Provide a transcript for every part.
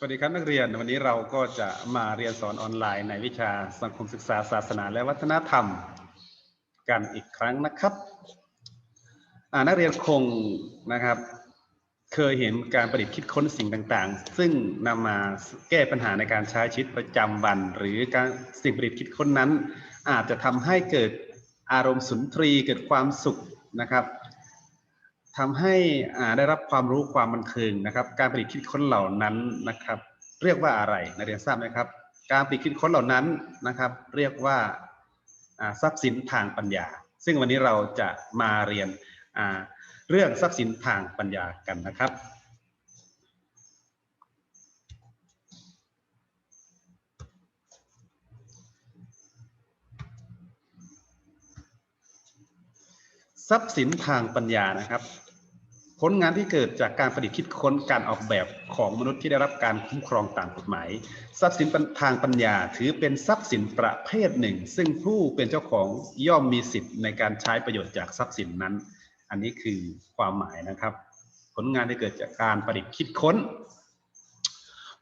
สวัสดีครับนักเรียนวันนี้เราก็จะมาเรียนสอนออนไลน์ในวิชาสังคมศึกษาศาสนาและวัฒนธรรม กันอีกครั้งนะครับนักเรียนคงนะครับ เคยเห็นการประดิษฐ์คิดค้นสิ่งต่างๆ ซึ่งนำมาแก้ปัญหาในการใช้ชีวิตประจำวัน หรือการสิ่งประดิษฐ์คิดค้นนั้น อาจจะทำให้เกิดอารมณ์สุนทรีเกิดความสุขนะครับ ทำให้ได้รับความรู้ความบันเทิงนะครับ การประดิษฐ์คิดค้นเหล่านั้นนะครับ เรียกว่าอะไรนักเรียนทราบไหมครับ การประดิษฐ์คิดค้นเหล่านั้นนะครับ เรียกว่าทรัพย์สินทางปัญญา ซึ่งวันนี้เราจะมาเรียนเรื่องทรัพย์สินทางปัญญากันนะครับทรัพย์สินทางปัญญานะครับ ผลงานที่เกิดจากการประดิษฐ์คิดค้นการออกแบบของมนุษย์ที่ได้รับการคุ้มครองตามกฎหมาย ทรัพย์สินทางปัญญาถือเป็นทรัพย์สินประเภทหนึ่ง ซึ่งผู้เป็นเจ้าของย่อมมีสิทธิ์ในการใช้ประโยชน์จากทรัพย์สินนั้น อันนี้คือความหมายนะครับ ผลงานที่เกิดจากการประดิษฐ์คิดค้น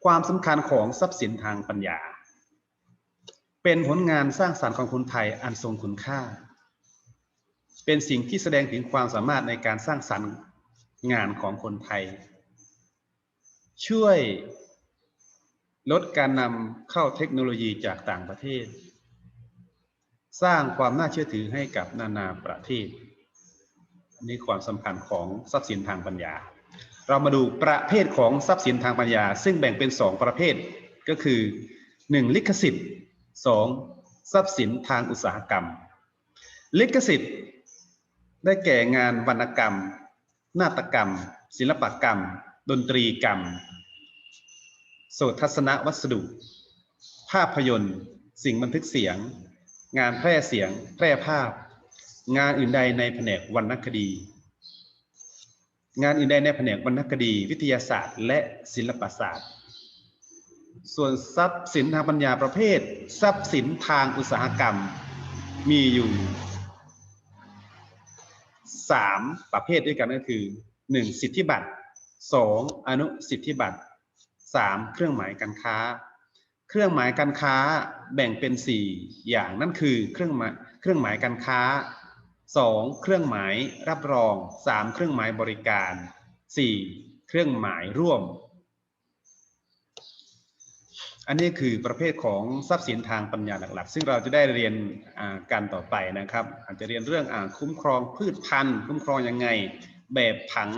ความสำคัญของทรัพย์สินทางปัญญา เป็นผลงานสร้างสรรค์ของคนไทยอันทรงคุณค่า เป็นสิ่งที่แสดงถึงความสามารถในการสร้างสรรค์ งานของคนไทย ช่วยลดการนำเข้าเทคโนโลยีจากต่างประเทศ สร้างความน่าเชื่อถือให้กับนานาประเทศ นี่ความสำคัญของทรัพย์สินทางปัญญา เรามาดูประเภทของทรัพย์สินทางปัญญา ซึ่งแบ่งเป็นสองประเภทก็คือ 1. ลิขสิทธิ์ 2. ทรัพย์สินทางอุตสาหกรรม ลิขสิทธิ์ ได้แก่งานวรรณกรรม นาฏกรรม ศิลปกรรม ดนตรีกรรม โสตทัศนวัสดุ ภาพยนตร์ สิ่งบันทึกเสียง งานแพร่เสียง แพร่ภาพ งานอื่นใดในแผนกวรรณคดี งานอื่นใดในแผนกวรรณคดี วิทยาศาสตร์ และศิลปศาสตร์ ส่วนทรัพย์สินทางปัญญาประเภท ทรัพย์สินทางอุตสาหกรรม มีอยู่ สามประเภทด้วยกันก็คือหนึ่งสิทธิบัตรสองอนุสิทธิบัตรสามเครื่องหมายการค้า เครื่องหมายการค้าแบ่งเป็นสี่อย่างนั่นคือเครื่องหมายเครื่องหมายการค้าสองเครื่องหมายรับรองสามเครื่องหมายบริการสี่เครื่องหมายร่วม อันนี้คือประเภทของทรัพย์สินทางปัญญาหลักๆ ซึ่งเราจะได้เรียนกันต่อไปนะครับ อาจจะเรียนเรื่องอคุ้มครองพืชพันธุ์ คุ้มครองยังไง แบบผัง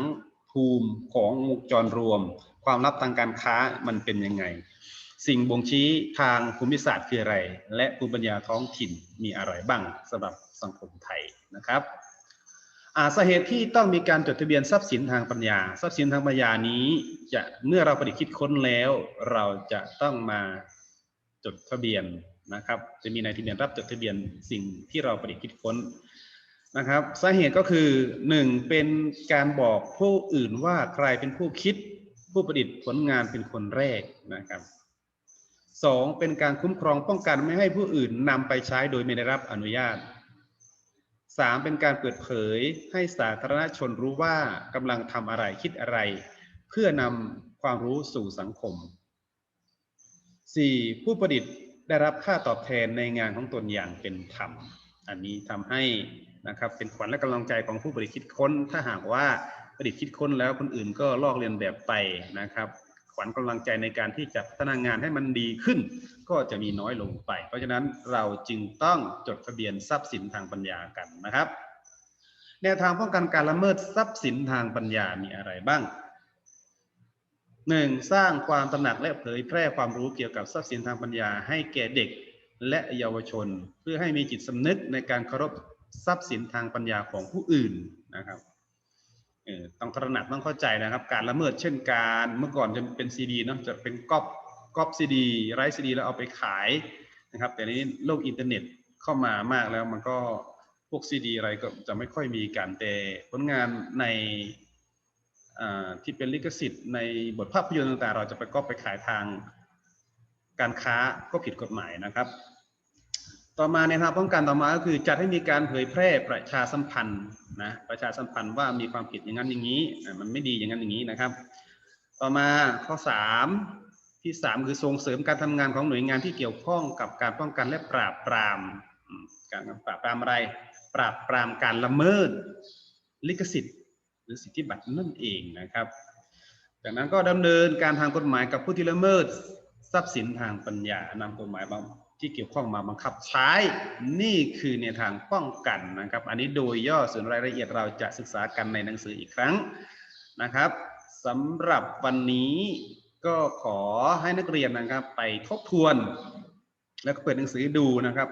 ภูมิของวงจรรวม ความลับทางการค้ามันเป็นยังไง สิ่งบ่งชี้ทางภูมิศาสตร์คืออะไร และภูมิปัญญาท้องถิ่นมีอะไรบ้างสำหรับสังคมไทยนะครับ สาเหตุที่ต้องมีการจดทะเบียนทรัพย์สินทางปัญญา ทรัพย์สินทางปัญญานี้จะเมื่อเราประดิษฐ์คิดค้นแล้ว เราจะต้องมาจดทะเบียนนะครับ จะมีในทะเบียนรับจดทะเบียนสิ่งที่เราประดิษฐ์คิดค้นนะครับ สาเหตุก็คือหนึ่งเป็นการบอกผู้อื่นว่าใครเป็นผู้คิดผู้ประดิษฐ์ผลงานเป็นคนแรกนะครับสองเป็นการคุ้มครองป้องกันไม่ให้ผู้อื่นนำไปใช้โดยไม่ได้รับอนุญาต สามเป็นการเปิดเผยให้สาธารณชนรู้ว่ากำลังทำอะไรคิดอะไร เพื่อนำความรู้สู่สังคม 4. ผู้ประดิษฐ์ได้รับค่าตอบแทนในงานของตนอย่างเป็นธรรม อันนี้ทำให้นะครับเป็นขวัญและกำลังใจของผู้ประดิษฐ์คิดค้น ถ้าหากว่าประดิษฐ์คิดค้นแล้วคนอื่นก็ลอกเลียนแบบไปนะครับ วัญกำลังใจในการที่จะพัฒนางานให้มันดีขึ้น ก็จะมีน้อยลงไป เพราะฉะนั้นเราจึงต้องจดทะเบียนทรัพย์สินทางปัญญากันนะครับ แนวทางป้องกันการละเมิดทรัพย์สินทางปัญญามีอะไรบ้างหนึ่งสร้างความตระหนักและเผยแพร่ความรู้เกี่ยวกับทรัพย์สินทางปัญญาให้แก่เด็กและเยาวชน เพื่อให้มีจิตสำนึกในการเคารพทรัพย์สินทางปัญญาของผู้อื่นนะครับ ต้องตระหนักต้องเข้าใจนะครับ การละเมิดเช่นการเมื่อก่อนจะเป็นซีดีเนาะจะเป็นก๊อปก๊อปซีดีไร้ซีดีแล้วเอาไปขายนะครับ แต่นี้โลกอินเทอร์เน็ตเข้ามามากแล้วมันก็พวกซีดีอะไรก็จะไม่ค่อยมีการแต่ผลงานในที่เป็นลิขสิทธิ์ในบทภาพยนตร์ต่างๆ เราจะไปก๊อปไปขายทางการค้าก็ผิดกฎหมายนะครับ ต่อมาในทางป้องกันต่อมาก็คือจัดให้มีการเผยแพร่ประชาสัมพันธ์นะประชาสัมพันธ์ว่ามีความผิดอย่างนั้นอย่างนี้มันไม่ดีอย่างนั้นอย่างนี้นะครับ ต่อมาข้อสามที่สามคือส่งเสริมการทำงานของหน่วยงานที่เกี่ยวข้องกับการป้องกันและปราบปรามการปราบปรามอะไร ปราบปรามการละเมิดลิขสิทธิ์ หรือสิทธิบัตรนั่นเองนะครับจากนั้นก็ดำเนินการทางกฎหมายกับผู้ที่ละเมิดทรัพย์สินทางปัญญานำกฎหมายบาง ที่เกี่ยวข้องมาบังคับใช้นี่คือในทางป้องกันนะครับ อันนี้โดยย่อส่วนรายละเอียดเราจะศึกษากันในหนังสืออีกครั้งนะครับสำหรับวันนี้ก็ขอให้นักเรียนนะครับ ไปทบทวน แล้วก็เปิดหนังสือดูนะครับ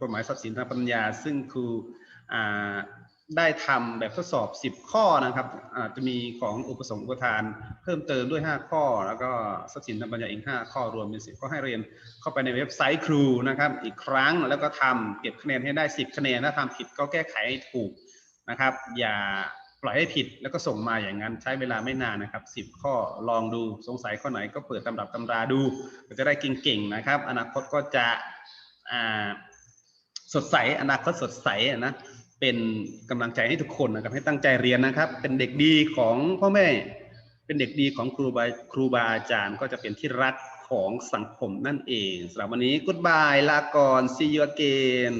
กฎหมายทรัพย์สินทางปัญญา ซึ่งครูอ่า ได้ทำแบบทดสอบ 10 ข้อนะครับอาจจะมีของอุปสงค์อุปทาน เพิ่มเติมด้วย 5 ข้อ แล้วก็ทรัพย์สินทางปัญญาอีก 5 ข้อรวมเป็น10ก็ให้เรียนเข้าไปในเว็บไซต์ครูนะครับอีกครั้งแล้วก็ทำเก็บคะแนนให้ได้ 10 คะแนนถ้าทำผิดก็แก้ไขให้ถูกนะครับ อย่าปล่อยให้ผิดแล้วก็ส่งมาอย่างนั้นใช้เวลาไม่นานนะครับ 10 ข้อลองดูสงสัยข้อไหนก็เปิดตำรับตำราดูก็จะได้เก่งๆนะครับ อนาคตก็จะสดใสอนาคตสดใสนะ เป็นกำลังใจให้ทุกคนนะครับ ให้ตั้งใจเรียนนะครับ เป็นเด็กดีของพ่อแม่ เป็นเด็กดีของครูบาครูบาอาจารย์ ก็จะเป็นที่รักของสังคมนั่นเองสำหรับวันนี้กุ๊ดบายลาก่อนซีเยอเกน